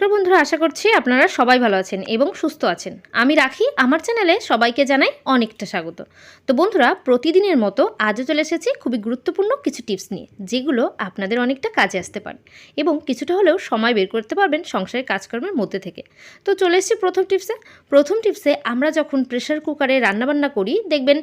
নমস্কার বন্ধুরা, আশা করছি আপনারা সবাই ভালো আছেন এবং সুস্থ আছেন। আমি রাখি, আমার চ্যানেলে সবাইকে জানাই অনেকটা স্বাগত। তো বন্ধুরা, প্রতিদিনের মতো আজও চলে এসেছি খুবই গুরুত্বপূর্ণ কিছু টিপস নিয়ে, যেগুলো আপনাদের অনেকটা কাজে আসতে পারে এবং কিছুটা হলেও সময় বের করতে পারবেন সংসারের কাজকর্মের মধ্যে থেকে। তো চলে এসেছি প্রথম টিপসে। প্রথম টিপসে, আমরা যখন প্রেশার কুকারে রান্নাবান্না করি, দেখবেন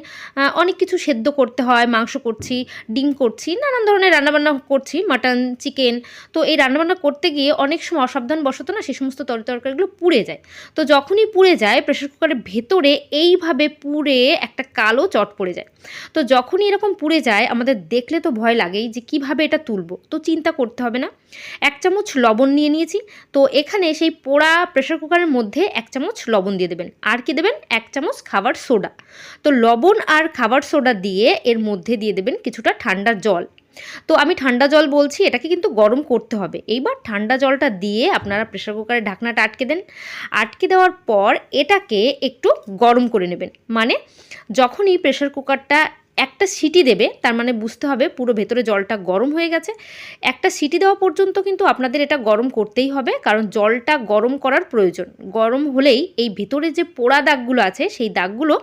অনেক কিছু সেদ্ধ করতে হয়, মাংস করছি, ডিম করছি, নানান ধরনের রান্নাবান্না করছি, মাটন, চিকেন। তো এই রান্নাবান্না করতে গিয়ে অনেক সময় অসাবধান বশত না, সেই সমস্ত তরি তরকারিগুলো পুড়ে যায়। তো যখনই পুড়ে যায় প্রেশার কুকারের ভেতরে এইভাবে পুড়ে একটা কালো চট পড়ে যায়। তো যখনই এরকম পুড়ে যায়, আমাদের দেখলে তো ভয় লাগেই যে কীভাবে এটা তুলবো। তো চিন্তা করতে হবে না। এক চামচ লবণ নিয়ে নিয়েছি। তো এখানে সেই পোড়া প্রেশার কুকারের মধ্যে এক চামচ লবণ দিয়ে দেবেন। আর কি দেবেন? এক চামচ খাবার সোডা। তো লবণ আর খাবার সোডা দিয়ে এর মধ্যে দিয়ে দেবেন কিছুটা ঠান্ডা জল। তো আমি ঠান্ডা জল বলছি, এটাকে কিন্তু গরম করতে হবে। এইবার ঠান্ডা জলটা দিয়ে আপনারা প্রেশার কুকারের ঢাকনাটা আটকে দেন। আটকে দেওয়ার পর এটাকে একটু গরম করে নেবেন। মানে যখনই প্রেশার কুকারটা একটা সিটি দেবে, তার মানে বুঝতে হবে পুরো ভেতরে জলটা গরম হয়ে গেছে। একটা সিটি দেওয়া পর্যন্ত কিন্তু আপনাদের এটা গরম করতেই হবে, কারণ জলটা গরম করার প্রয়োজন। গরম হলেই এই ভেতরে যে পোড়া দাগগুলো আছে, সেই দাগগুলো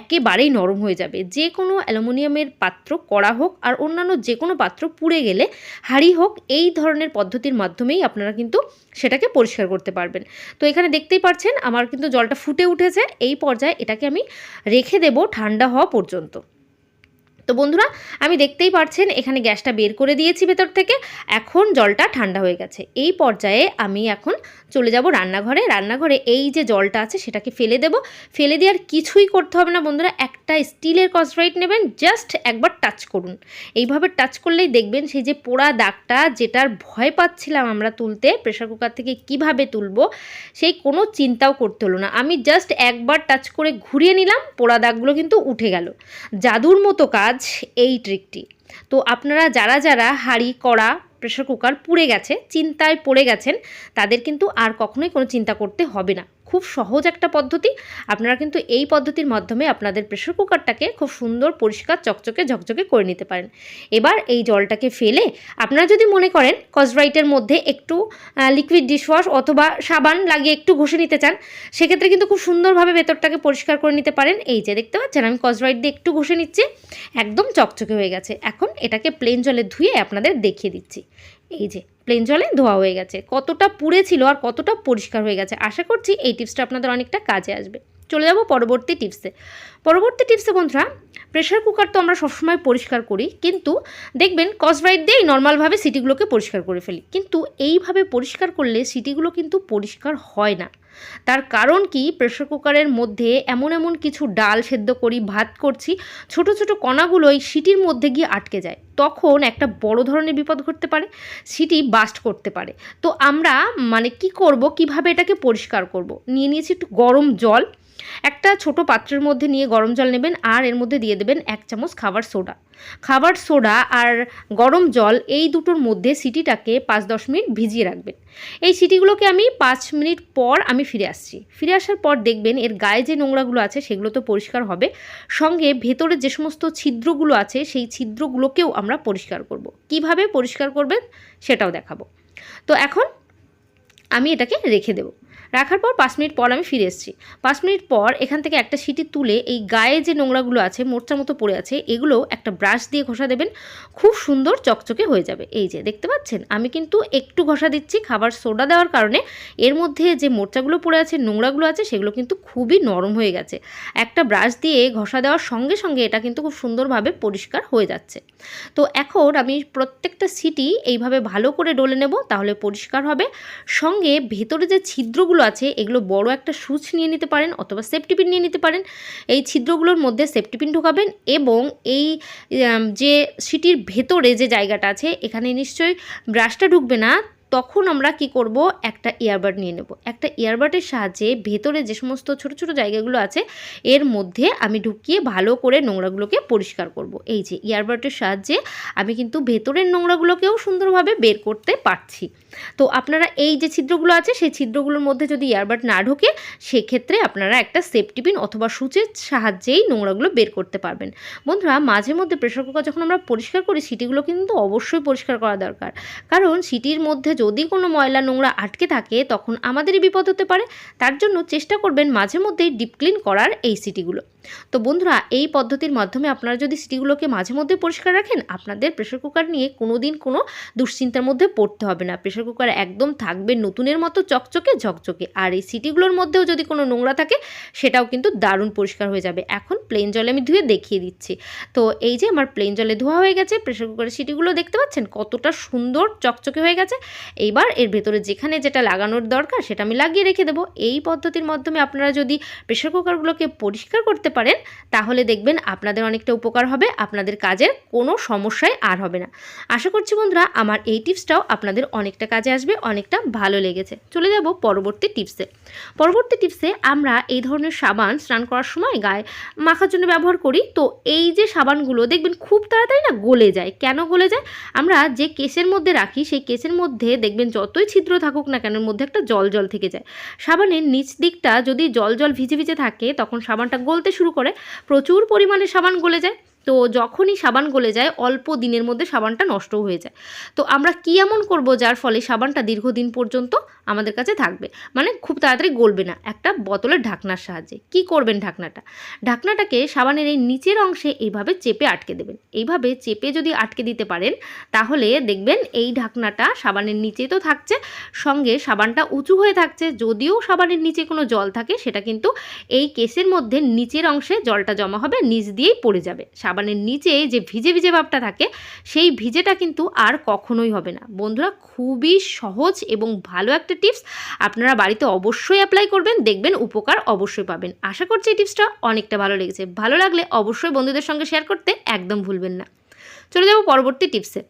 একেবারেই নরম হয়ে যাবে। যে কোনো অ্যালুমিনিয়ামের পাত্র কড়া হোক আর অন্যান্য যে কোনো পাত্র পুড়ে গেলে, হাঁড়ি হোক, এই ধরনের পদ্ধতির মাধ্যমেই আপনারা কিন্তু সেটাকে পরিষ্কার করতে পারবেন। তো এখানে দেখতেই পাচ্ছেন, আমার কিন্তু জলটা ফুটে উঠেছে, এই পর্যায়ে এটাকে আমি রেখে দেব ঠান্ডা হওয়া পর্যন্ত। তো বন্ধুরা, আমি দেখতেই পাচ্ছেন এখানে গ্যাসটা বের করে দিয়েছি ভেতর থেকে। এখন জলটা ঠান্ডা হয়ে গেছে। এই পর্যায়ে আমি এখন চলে যাব রান্নাঘরে। রান্নাঘরে এই যে জলটা আছে, সেটাকে ফেলে দেব। ফেলে দেওয়ার কিছুই করতে হবে না বন্ধুরা, একটা স্টিলের কসরাইট নেবেন, জাস্ট একবার টাচ করুন। এইভাবে টাচ করলেই দেখবেন সেই যে পোড়া দাগটা, যেটার ভয় পাচ্ছিলাম আমরা তুলতে প্রেশার কুকার থেকে কীভাবে তুলবো, সেই কোনো চিন্তাও করতে হলো না। আমি জাস্ট একবার টাচ করে ঘুরিয়ে নিলাম, পোড়া দাগগুলো কিন্তু উঠে গেল। জাদুর মতো কাজ এই ট্রিকটি তো আপনারা যারা যারা হাঁড়ি, কড়া প্রেশার কুকার পুড়ে গেছে, চিন্তায় পড়ে গেছেন, তাদের কিন্তু আর কখনোই কোনো চিন্তা করতে হবে না। খুব সহজ একটা পদ্ধতি। আপনারা কিন্তু এই পদ্ধতির মাধ্যমে আপনাদের প্রেশার কুকারটাকে খুব সুন্দর, পরিষ্কার, চকচকে, ঝকঝকে করে নিতে পারেন। এবার এই জলটাকে ফেলে আপনারা যদি মনে করেন কসব্রাইটের মধ্যে একটু লিকুইড ডিশওয়াশ অথবা সাবান লাগিয়ে একটু ঘষে নিতে চান, সেক্ষেত্রে কিন্তু খুব সুন্দরভাবে ভেতরটাকে পরিষ্কার করে নিতে পারেন। এই যে দেখতে পাচ্ছেন আমি কসব্রাইট দিয়ে একটু ঘষে নিচ্ছি, একদম চকচকে হয়ে গেছে। এখন এটাকে প্লেন জলে ধুয়ে আপনাদের দেখিয়ে দিচ্ছি। এই যে প্লেন জলে ধোয়া হয়ে গেছে। কতটা পুড়ে ছিল আর কতটা পরিষ্কার হয়ে গেছে। আশা করছি এই টিপসটা আপনাদের অনেকটা কাজে আসবে। চলে যাব পরবর্তী টিপসে পরবর্তী টিপসে বন্ধুরা প্রেশার কুকার তো আমরা সবসময় পরিষ্কার করি, কিন্তু দেখবেন কসব্রাইট দিয়েই নর্মালভাবে সিটিগুলোকে পরিষ্কার করে ফেলি। কিন্তু এইভাবে পরিষ্কার করলে সিটিগুলো কিন্তু পরিষ্কার হয় না। তার কারণ কি? প্রেশার কুকারের মধ্যে এমন এমন কিছু ডাল সেদ্ধ করি, ভাত করছি, ছোট ছোট কণাগুলো এই সিটির মধ্যে গিয়ে আটকে যায়। তখন একটা বড় ধরনের বিপদ ঘটতে পারে সিটি বাস্ট করতে পারে। তো আমরা মানে কি করব? কীভাবে এটাকে পরিষ্কার করব? নিয়ে নিয়েছি একটু গরম জল। একটা ছোট পাত্রের মধ্যে নিয়ে গরম জল নেবেন আর এর মধ্যে দিয়ে দেবেন এক চামচ খাবার সোডা। খাবার সোডা আর গরম জল এই দুটোর মধ্যে সিটিটাকে পাঁচ দশ মিনিট ভিজিয়ে রাখবেন। এই সিটিগুলোকে আমি পাঁচ মিনিট পর আমি ফিরে আসছি। ফিরে আসার পর দেখবেন এর গায়ে যে নোংরাগুলো আছে সেগুলো তো পরিষ্কার হবে। সঙ্গে ভেতরে যে সমস্ত ছিদ্রগুলো আছে সেই ছিদ্রগুলোকেও আমরা পরিষ্কার করব। কীভাবে পরিষ্কার করবেন সেটাও দেখাবো। তো এখন আমি এটাকে রেখে দেবো। রাখার পর পাঁচ মিনিট পর আমি ফিরে এসেছি। পাঁচ মিনিট পর এখান থেকে একটা সিটি তুলে এই গায়ে যে নোংরাগুলো আছে মোর্চা মতো পড়ে আছে, এগুলো একটা ব্রাশ দিয়ে ঘষা দেবেন। খুব সুন্দর চকচকে হয়ে যাবে। এই যে, দেখতে পাচ্ছেন? আমি কিন্তু একটু ঘষা দিচ্ছি খাবার সোডা দেওয়ার কারণে। এর মধ্যে যে মোর্চাগুলো পড়ে আছে, নোংরাগুলো আছে, সেগুলো কিন্তু খুবই নরম হয়ে গেছে। একটা ব্রাশ দিয়ে ঘষা দেওয়ার সঙ্গে সঙ্গে এটা কিন্তু খুব সুন্দরভাবে পরিষ্কার হয়ে যাচ্ছে। তো এখন আমি প্রত্যেকটা সিটি এইভাবে ভালো করে ডলে নেব, তাহলে পরিষ্কার হবে। সঙ্গে ভেতরে যে ছিদ্রগুলো আছে, এগুলো বড় একটা সুচ নিয়ে নিতে পারেন অথবা সেফটিপিন নিয়ে নিতে পারেন। এই ছিদ্রগুলোর মধ্যে সেফটিপিন ঢোকাবেন এবং এই যে সিটির ভেতরে যে জায়গাটা আছে, এখানে নিশ্চয়ই ব্রাশটা ঢুকবে না। তখন আমরা কি করব? একটা ইয়ারবাড নিয়ে নেব। একটা ইয়ারবাডের সাহায্যে ভেতরে যে সমস্ত ছোট ছোট জায়গাগুলো আছে, এর মধ্যে আমি ঢুকিয়ে ভালো করে নোংরাগুলোকে পরিষ্কার করব। এই যে ইয়ারবাডের সাহায্যে আমি কিন্তু ভেতরের নোংরাগুলোকেও সুন্দরভাবে বের করতে পারছি। তো আপনারা এই যে ছিদ্রগুলো আছে, সেই ছিদ্রগুলোর মধ্যে যদি ইয়ারবাড না ঢোকে, সেক্ষেত্রে আপনারা একটা সেফটি পিন অথবা সুচের সাহায্যেই নোংরাগুলো বের করতে পারবেন। বন্ধুরা, মাঝে মধ্যে প্রেশার কুকার যখন আমরা পরিষ্কার করি, সিটিগুলো কিন্তু অবশ্যই পরিষ্কার করা দরকার। কারণ সিটির মধ্যে যদি কোনো ময়লা নোংরা আটকে থাকে, তখন আমাদেরই বিপদ হতে পারে। তার জন্য চেষ্টা করবেন মাঝে মধ্যেই ডিপ ক্লিন করার এই সিটিগুলো। তো বন্ধুরা, এই পদ্ধতির মাধ্যমে আপনারা যদি সিটিগুলোকে মাঝে মধ্যে পরিষ্কার রাখেন, আপনাদের প্রেশার কুকার নিয়ে কোনো দিন কোনো দুশ্চিন্তার মধ্যে পড়তে হবে না। প্রেশার কুকার একদম থাকবে নতুনের মতো চকচকে ঝকচকে আর এই সিটিগুলোর মধ্যেও যদি কোনো নোংরা থাকে, সেটাও কিন্তু দারুণ পরিষ্কার হয়ে যাবে। এখন প্লেন জলে আমি ধুয়ে দেখিয়ে দিচ্ছি। তো এই যে আমার প্লেন জলে ধোয়া হয়ে গেছে প্রেশার কুকারের সিটিগুলো দেখতে পাচ্ছেন? কতটা সুন্দর চকচকে হয়ে গেছে। এইবার এর ভেতরে যেখানে যেটা লাগানোর দরকার, সেটা আমি লাগিয়ে রেখে দেবো। এই পদ্ধতির মাধ্যমে আপনারা যদি প্রেশার কুকারগুলোকে পরিষ্কার করতে পারেন, তাহলে দেখবেন আপনাদের অনেকটা উপকার হবে, আপনাদের কাজের কোনো সমস্যায় আর হবে না। আশা করছি বন্ধুরা, আমার এই টিপসটাও আপনাদের অনেকটা কাজে আসবে, অনেকটা ভালো লেগেছে। চলে যাব পরবর্তী টিপসে। পরবর্তী টিপসে আমরা এই ধরনের সাবান স্নান করার সময় গায়ে মাখার জন্য ব্যবহার করি। তো এই যে সাবানগুলো, দেখবেন খুব তাড়াতাড়ি না গলে যায়। কেন গলে যায়? আমরা যে কেসের মধ্যে রাখি, সেই কেসের মধ্যে দেখবেন যতই ছিদ্র থাকুক না কেন মধ্যে একটা জল জল থেকে যায়। সাবানের নিচ দিকটা যদি জল জল ভিজে ভিজে থাকে, তখন সাবানটা গলতে শুরু করে প্রচুর পরিমাণে সাবান গলে যায়। তো যখনই সাবান গলে যায়, অল্প দিনের মধ্যে সাবানটা নষ্ট হয়ে যায়। তো আমরা কী এমন করব যার ফলে সাবানটা দীর্ঘদিন পর্যন্ত আমাদের কাছে থাকবে? মানে খুব তাড়াতাড়ি গলবে না। একটা বোতলের ঢাকনার সাহায্যে। কি করবেন ঢাকনাটা? ঢাকনাটাকে সাবানের এই নিচের অংশে এইভাবে চেপে আটকে দেবেন। এইভাবে চেপে যদি আটকে দিতে পারেন, তাহলে দেখবেন এই ঢাকনাটা সাবানের নিচে তো থাকছে, সঙ্গে সাবানটা উঁচু হয়ে থাকছে। যদিও সাবানের নিচে কোনো জল থাকে, সেটা কিন্তু এই কেসের মধ্যে নিচের অংশে জলটা জমা হবে, নিচ দিয়েই পড়ে যাবে। সাবানের নিচে যে ভিজে ভিজে ভাবটা থাকে, সেই ভিজেটা কিন্তু আর কখনোই হবে না। বন্ধুরা, খুবই সহজ এবং ভালো একটা টিপস আপনারা বাড়িতে অবশ্যই অ্যাপ্লাই করবেন, দেখবেন উপকার অবশ্যই পাবেন। আশা করছি এই টিপসটা অনেকটা ভালো লেগেছে। ভালো লাগলে অবশ্যই বন্ধুদের সঙ্গে শেয়ার করতে একদম ভুলবেন না। চলে যাব পরবর্তী টিপসে।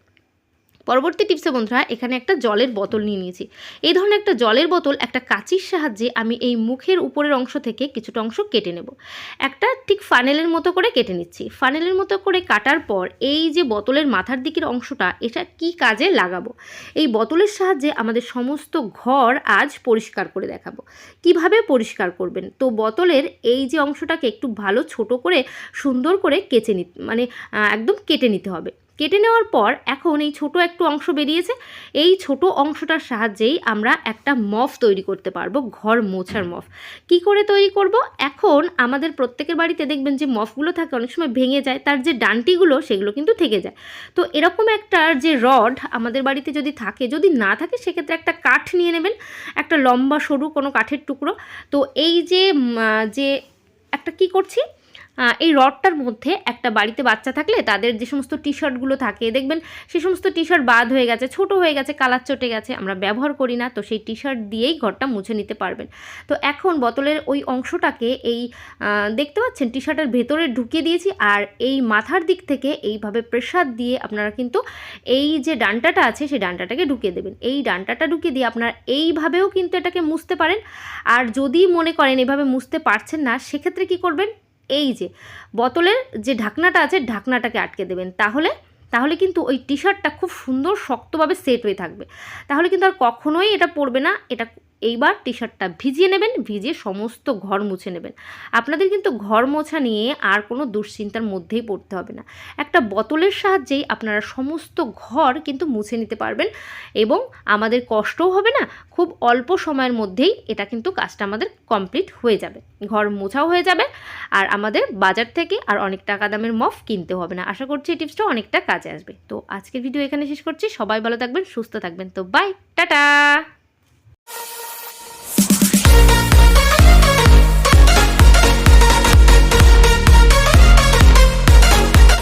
পরবর্তী টিপসে বন্ধুরা, এখানে একটা জলের বোতল নিয়ে নিয়েছি। এই ধরনের একটা জলের বোতল একটা কাঁচির সাহায্যে আমি এই মুখের উপরের অংশ থেকে কিছুটা অংশ কেটে নেব। একটা ঠিক ফানেলের মতো করে কেটে নিচ্ছি। ফানেলের মতো করে কাটার পর এই যে বোতলের মাথার দিকের অংশটা, এটা কি কাজে লাগাবো? এই বোতলের সাহায্যে আমাদের সমস্ত ঘর আজ পরিষ্কার করে দেখাবো। কীভাবে পরিষ্কার করবেন? তো বোতলের এই যে অংশটাকে একটু ভালো ছোট করে সুন্দর করে কেচে নি মানে একদম কেটে নিতে হবে। কেটে নেওয়ার পর এখন এই ছোট একটু অংশ বেরিয়েছে। এই ছোট অংশটার সাহায্যেই আমরা একটা মফ তৈরি করতে পারব, ঘর মোছার মফ। কি করে তৈরি করব? এখন আমাদের প্রত্যেকের বাড়িতে দেখবেন যে মফগুলো থাকে, অনেক সময় ভেঙে যায়, তার যে ডান্টিগুলো সেগুলো কিন্তু থেকে যায়। তো এরকম একটা যে রড আমাদের বাড়িতে যদি থাকে, যদি না থাকে সেক্ষেত্রে একটা কাঠ নিয়ে নেবেন, একটা লম্বা সরু কোনো কাঠের টুকরো। তো এই যে যে একটা কি করছি? এই রডটার মধ্যে একটা বাড়িতে বাচ্চা থাকলে তাদের যে সমস্ত টি শার্টগুলো থাকে, দেখবেন সে সমস্ত টি শার্ট বাদ হয়ে গেছে, ছোট হয়ে গেছে, কালার চটে গেছে, আমরা ব্যবহার করি না, তো সেই টি শার্ট দিয়েই ঘরটা মুছে নিতে পারবেন। তো এখন বোতলের ওই অংশটাকে এই দেখতে পাচ্ছেন টি শার্টের ভেতরে ঢুকিয়ে দিয়েছি, আর এই মাথার দিক থেকে এইভাবে প্রেশার দিয়ে আপনারা কিন্তু এই যে ডান্টাটা আছে, সেই ডান্টাটাকে ঢুকিয়ে দেবেন। এই ডান্টাটা ঢুকিয়ে দিয়ে আপনারা এইভাবেও কিন্তু এটাকে মুছতে পারেন, আর যদি মনে করেন এভাবে মুছতে পারছেন না, সেক্ষেত্রে কি করবেন? এই যে, বোতলের যে ঢাকনাটা আছে, ঢাকনাটাকে আটকে দেবেন। তাহলে তাহলে কিন্তু ওই টি শার্টটা খুব সুন্দর শক্তভাবে সেট হয়ে থাকবে। তাহলে কিন্তু আর কখনোই এটা পড়বে না, এটা এইবার টি শার্টটা ভিজিয়ে নেবেন, ভিজিয়ে সমস্ত ঘর মুছে নেবেন। আপনাদের কিন্তু ঘর মোছা নিয়ে আর কোনো দুশ্চিন্তার মধ্যেই পড়তে হবে না। একটা বোতলের সাহায্যেই আপনারা সমস্ত ঘর কিন্তু মুছে নিতে পারবেন এবং আমাদের কষ্টও হবে না, খুব অল্প সময়ের মধ্যেই এটা কিন্তু কাজটা আমাদের কমপ্লিট হয়ে যাবে। ঘর মোছাও হয়ে যাবে আর আমাদের বাজার থেকে আর অনেক টাকা দামের মফ কিনতে হবে না। আশা করছি এই টিপসটা অনেকটা কাজে আসবে। তো আজকের ভিডিও এখানে শেষ করছি। সবাই ভালো থাকবেন, সুস্থ থাকবেন। তো বাই টাটা!